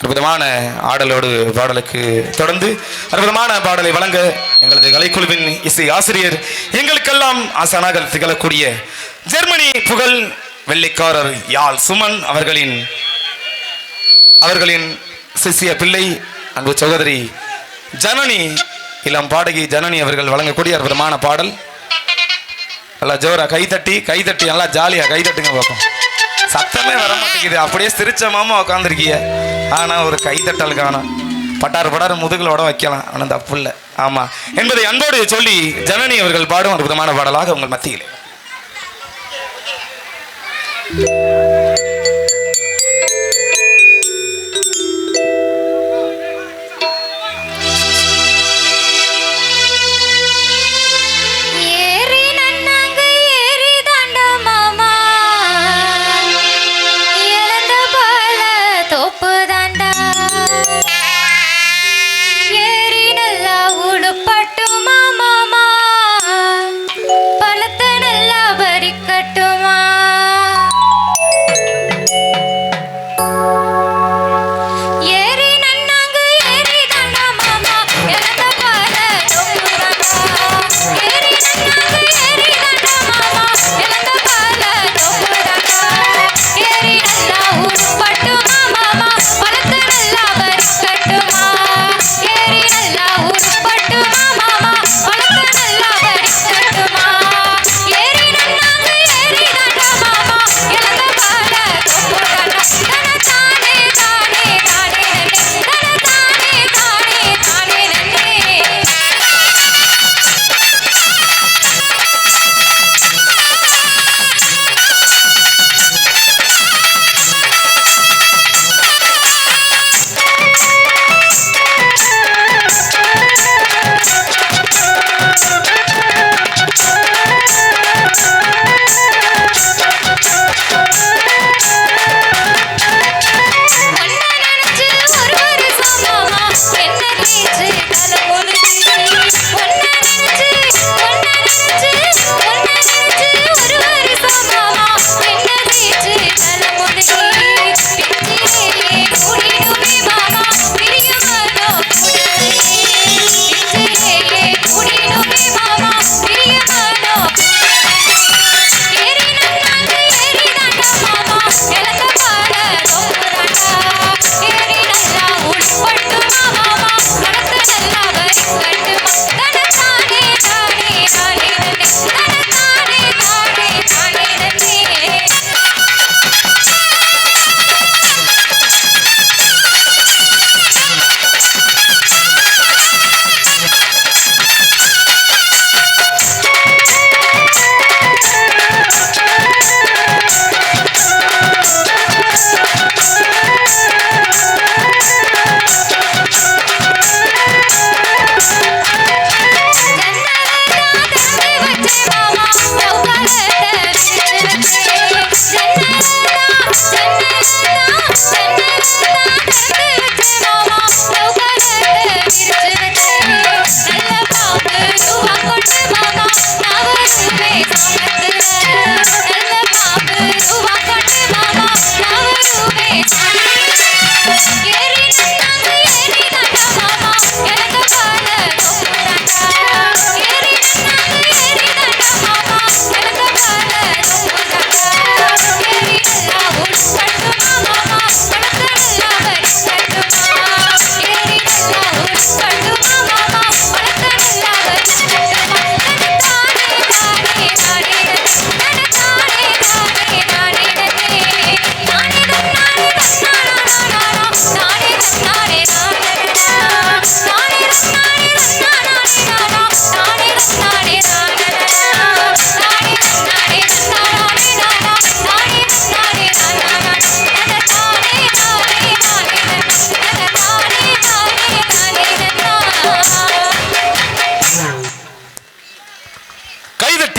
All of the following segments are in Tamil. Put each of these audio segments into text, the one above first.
அற்புதமான ஆடலோடு பாடலுக்கு தொடர்ந்து அற்புதமான பாடலை வழங்க எங்களது கலைக்குழுவின் இசை ஆசிரியர் எங்களுக்கெல்லாம் ஆசானாக திகழக்கூடிய ஜெர்மனி புகழ் வெள்ளிக்காரர் யாழ் சுமன் அவர்களின் அவர்களின் சிசிய பிள்ளை அன்பு சகோதரி ஜனனி இளம் பாடகி ஜனனி அவர்கள் வழங்கக்கூடிய அற்புதமான பாடல். நல்லா ஜோரா கைத்தட்டி கைத்தட்டி நல்லா ஜாலியா கைத்தட்டுங்க பார்ப்போம் சத்தமே வர மாட்டேங்குது. அப்படியே சிரிச்ச மாமா ஆனால் ஒரு கைதட்டல் காணும். பட்டார் படார் முதுகில் வைக்கலாம். ஆனால் தப்பு இல்லை ஆமாம் என்பதை அன்போடு சொல்லி ஜனனி அவர்கள் பாடும் அற்புதமான பாடலாக உங்கள் மத்தியில்.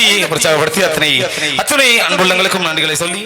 பக்தியை பிரச்சாரப்படுத்தி அத்தனை அத்துணை அன்புள்ளங்களுக்கும் நன்றிகளை சொல்லி